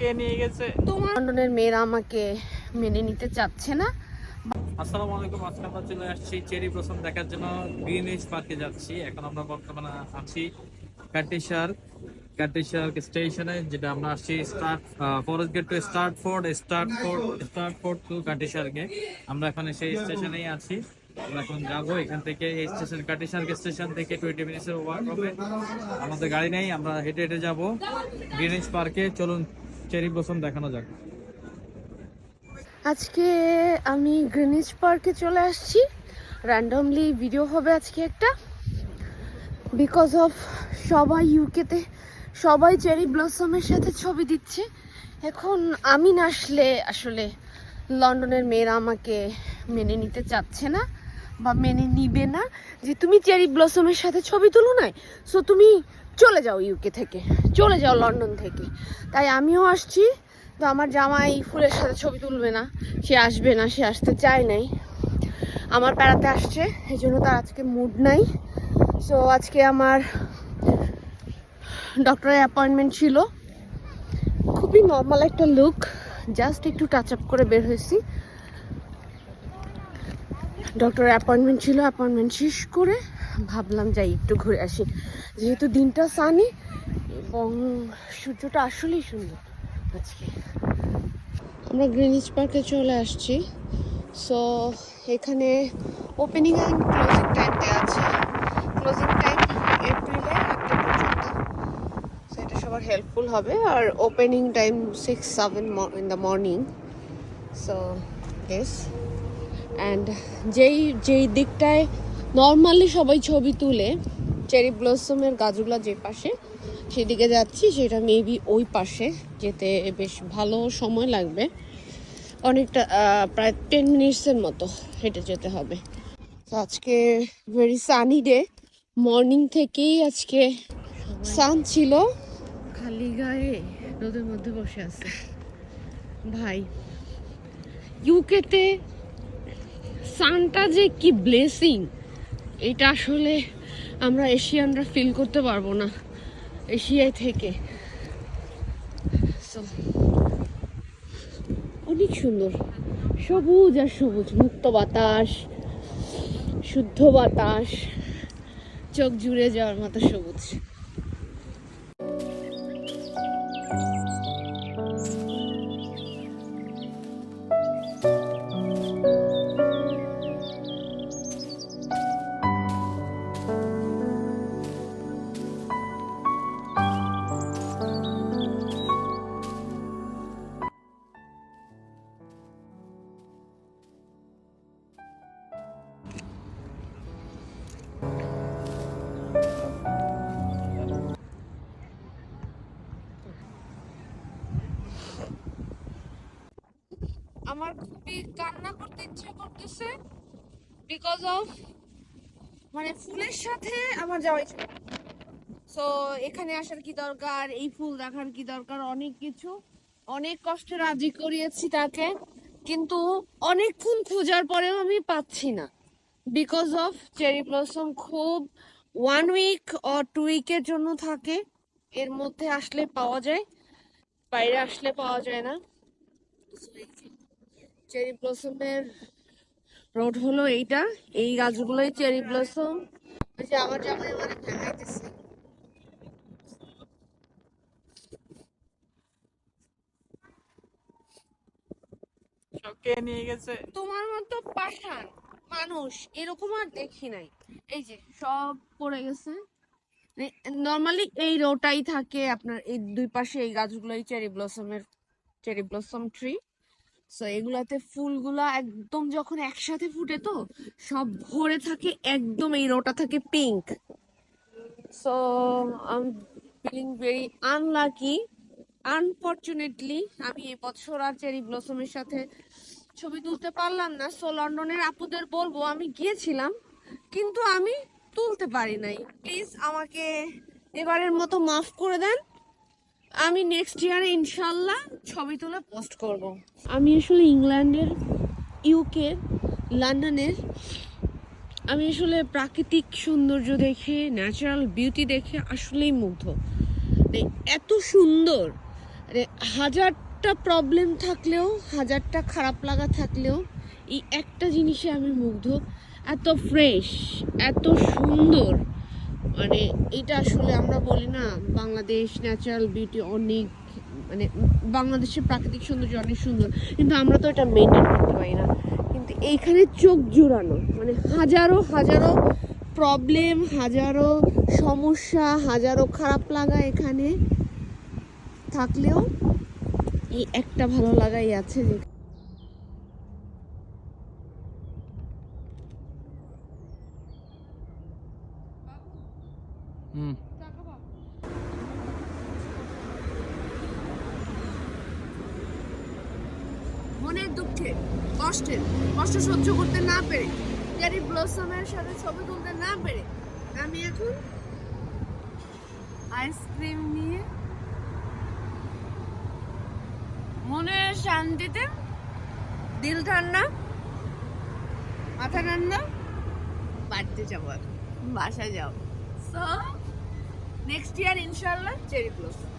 কে নিয়ে গেছে? তোমার লন্ডনের মেয়েরা আমাকে মেনে নিতে চাচ্ছে না। আসসালামু আলাইকুম আজকে আমরা চলে আসছি চেরি ব্লসম দেখার জন্য পার্কে যাচ্ছি। এখন আমরা বর্তমানে আছি কাটিশার কাটিশার স্টেশনে যেটা আমরা আসছি স্টার্ট ফরেস্ট গেট টু আমরা এখন সেই স্টেশনেই আছি। আমরা এখন যাব এখান থেকে এই স্টেশন স্টেশন থেকে টোয়েন্টি মিনিটসের হবে। আমাদের গাড়ি নেই আমরা হেঁটে হেঁটে যাব গ্রিনউইচ পার্কে। চলুন চেরি ব্লসম দেখানো যাক। আজকে আমি গ্রিনিজ পার্কে চলে আসছি। র্যান্ডমলি ভিডিও হবে আজকে একটা। বিকজ অফ সবাই ইউকেতে সবাই চেরি ব্লসমের সাথে ছবি দিচ্ছে। এখন আমি না আসলে আসলে লন্ডনের মেয়েরা আমাকে মেনে নিতে চাচ্ছে না বা মেনে নিবে না যে তুমি চেরি ব্লসমের সাথে ছবি তুলো নাই। সো তুমি চলে যাও ইউকে থেকে, চলে যাও লন্ডন থেকে। তাই আমিও আসছি, তো আমার জামাই ফুলের সাথে ছবি তুলবে না, সে আসবে না, সে আসতে চায় নাই। আমার বেড়াতে আসছে, এই জন্য তার আজকে মুড নাই। সো আজকে আমার ডক্টরের অ্যাপয়েন্টমেন্ট ছিল। খুবই নর্মাল একটা লুক জাস্ট একটু টাচ আপ করে বের হয়েছি। ডক্টরের অ্যাপয়েন্টমেন্ট ছিল অ্যাপয়েন্টমেন্ট শেষ করে ভাবলাম যাই, একটু ঘুরে আসি। যেহেতু দিনটা সানি এবং সূর্যটা আসলেই সুন্দর আজকে। আমরা গ্রিনিচ পার্কে চলে আসছি। সো এখানে ওপেনিং অ্যান্ড ক্লোজিং টাইম দেওয়া আছে। ক্লোজিং টাইম এপ্রিলে একটা পর্যন্ত। সো এটা সবার হেল্পফুল হবে। আর opening time six seven in the morning so yes and যেই যেই দিকটায় নর্মালি সবাই ছবি তুলে চেরি ব্লসমের গাছগুলা যে পাশে সেদিকে যাচ্ছি সেটা মেবি ওই পাশে যেতে বেশ ভালো সময় লাগবে। অনেকটা প্রায় টেন মিনিটসের মতো হেঁটে যেতে হবে। তো আজকে ভেরি সানি ডে মর্নিং থেকেই আজকে সান ছিল। খালি গায়ে রোদের মধ্যে বসে আছে। ভাই ইউকেতে সানটা যে কি ব্লেসিং এটা আসলে আমরা এশিয়ানরা ফিল করতে পারব না, এশিয়ায় থেকে। অনেক সুন্দর। সবুজ আর সবুজ, মুক্ত বাতাস, শুদ্ধ বাতাস, চোখ জুড়ে যাওয়ার মতো সবুজ। আমার খুবই কান্না করতে ইচ্ছে করতেছে বিকজ অফ মানে ফুলের সাথে আমার যাওয়া ইচ্ছে সো এখানে আসার কি দরকার? এই ফুল দেখার কি দরকার? অনেক কিছু। অনেক কষ্টে রাজি করিয়েছি তাকে, কিন্তু অনেকক্ষণ খোঁজার পরেও আমি পাচ্ছি না। বিকজ অফ চেরি ব্লসম খুব ওয়ান উইক অর টু উইকের জন্য থাকে। এর মধ্যে আসলে পাওয়া যায়, বাইরে আসলে পাওয়া যায় না। চেরি ব্লসমের রোড হলো এইটা। এই গাছগুলোই চেরি ব্লসম। যে আমার জামাই আমার দেখাইতেছে। কে নিয়ে গেছে? তোমার মতো মানুষ এরকম আর দেখি নাই। এই যে সব পড়ে গেছে। নর্মালি এই রোটাই থাকে আপনার এই দুই পাশে এই গাছগুলোই চেরি ব্লসমের চেরি ব্লসম ট্রি সো এগুলাতে ফুলগুলা একদম যখন একসাথে ফুটে তো, সব ভরে থাকে একদম এই রোটা থাকে pink so I feeling very unlucky unfortunately আমি এবছর আর চেরি ব্লসমের সাথে ছবি তুলতে পারলাম না। সো লন্ডনের আপুদের বলব, আমি গিয়েছিলাম, কিন্তু আমি তুলতে পারি নাই। প্লিজ আমাকে এবারের মতো মাফ করে দেন। আমি নেক্সট ইয়ারে ইনশাল্লাহ ছবি তুলে পোস্ট করব। আমি আসলে ইংল্যান্ডের ইউকে লন্ডনের, আমি আসলে প্রাকৃতিক সৌন্দর্য দেখে ন্যাচারাল বিউটি দেখে আসলেই মুগ্ধ। মানে এত সুন্দর মানে হাজারটা প্রবলেম থাকলেও, হাজারটা খারাপ লাগা থাকলেও, এই একটা জিনিসে আমি মুগ্ধ। এত ফ্রেশ এত সুন্দর। মানে এটা আসলে আমরা বলি না, বাংলাদেশ ন্যাচারাল বিউটি অনেক মানে বাংলাদেশের প্রাকৃতিক সৌন্দর্য অনেক সুন্দর, কিন্তু আমরা তো এটা মেনটেন করতে পারি না। কিন্তু এইখানে চোখ জোড়ানো মানে হাজারো হাজারো প্রবলেম হাজারো সমস্যা, হাজারো খারাপ লাগা এখানে থাকলেও এই একটা ভালো লাগাই আছে মনের দুঃখে কষ্টের কষ্ট সহ্য করতে না পেরে চেরি ব্লসমের সাথে ছবি তুলতে না পেরে, আমি এখন আইসক্রিম নিয়ে মনের শান্তিতে দিল ঠান্ডা, মাথা ঠান্ডা, বাড়িতে যাব এখন, বাসায় যাব। সো নেক্সট ইয়ার ইনশাল্লাহ চেরি ব্লসম